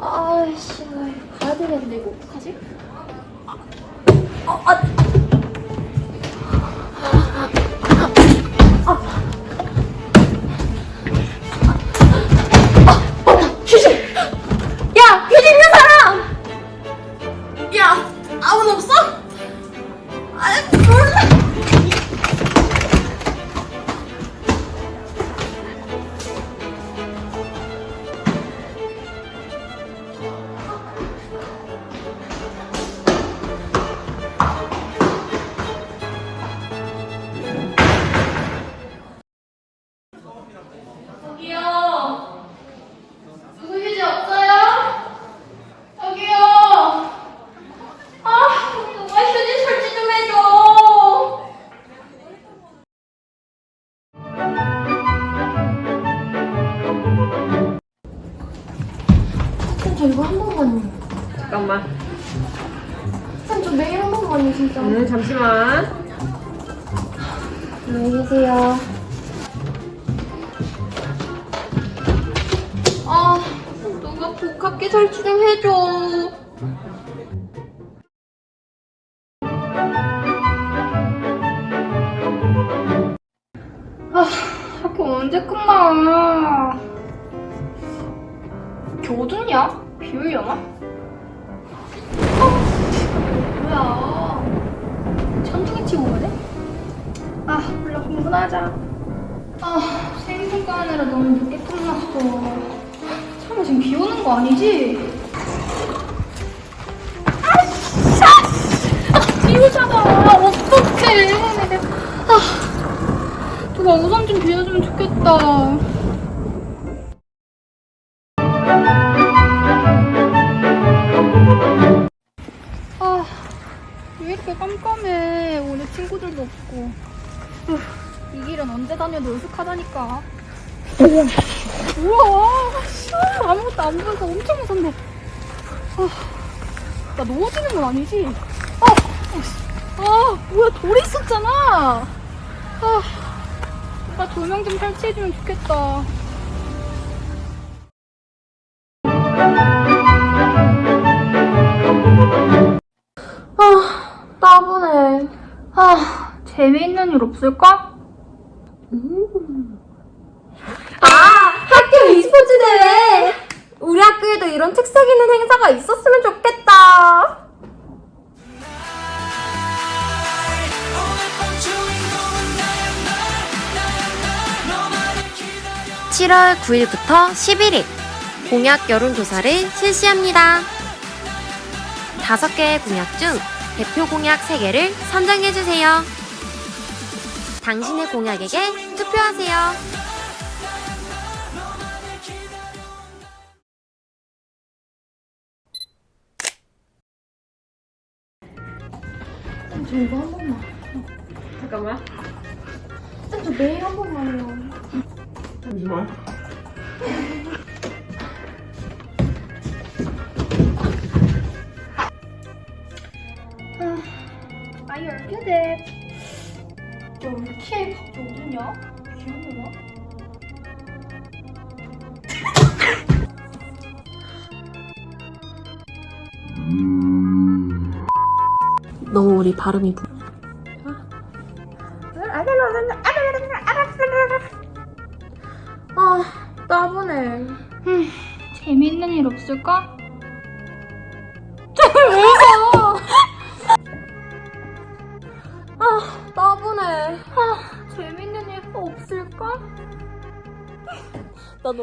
아이씨, 가야 되겠는데 이거 어떡하지? 휴지! 저기요! 누구 휴지 없어요? 저기요! 아, 누가 휴지 설치 좀 해줘! 쌤, 저 이거 한 번만요. 잠깐만. 쌤, 저 매일 한 번만요, 진짜. 음, 잠시만. 안녕히 계세요. 아, 누가 복합기 설치 좀 해줘. 아, 학교 언제 끝나? 교두냐? 비울려나? 아, 뭐야. 천둥이 치고 가네? 아, 몰라 공부나 하자. 아, 생일 평가 하느라 너무 늦게 끝났어. 지금 비 오는 거 아니지? 아, 비 오잖아. 어떡해. 아, 누가 우산 좀 빌려주면 좋겠다. 아, 왜 이렇게 깜깜해. 오늘 친구들도 없고. 후, 이 길은 언제 다녀도 으슥하다니까. 우와, 씨, 아무 것도 안 보여서 엄청 무섭네. 아, 나 넘어지는 건 아니지? 아, 아, 뭐야, 돌에 있었잖아. 아, 오빠 조명 좀 설치해주면 좋겠다. 아, 따분해. 아, 재미있는 일 없을까? 아, 학교 e스포츠 대회! 우리 학교에도 이런 특색 있는 행사가 있었으면 좋겠다. 칠월 9일부터 11일 공약 여론조사를 실시합니다. 다섯 개의 공약 중 대표 공약 3개를 선정해주세요. 당신의 공약에게 투표하세요. 저 이거 한 번만. 잠깐만. 쌤, 저 매일 한 번만요. 잠시만. Are you good? 너왜 키에 갑자기 어딨냐? 귀엽나? 너무 우리 발음이 부... 아, 따분해. 재미있는 일 없을까? 아, 따분해. 재미있는 일 없을까? 나 너무.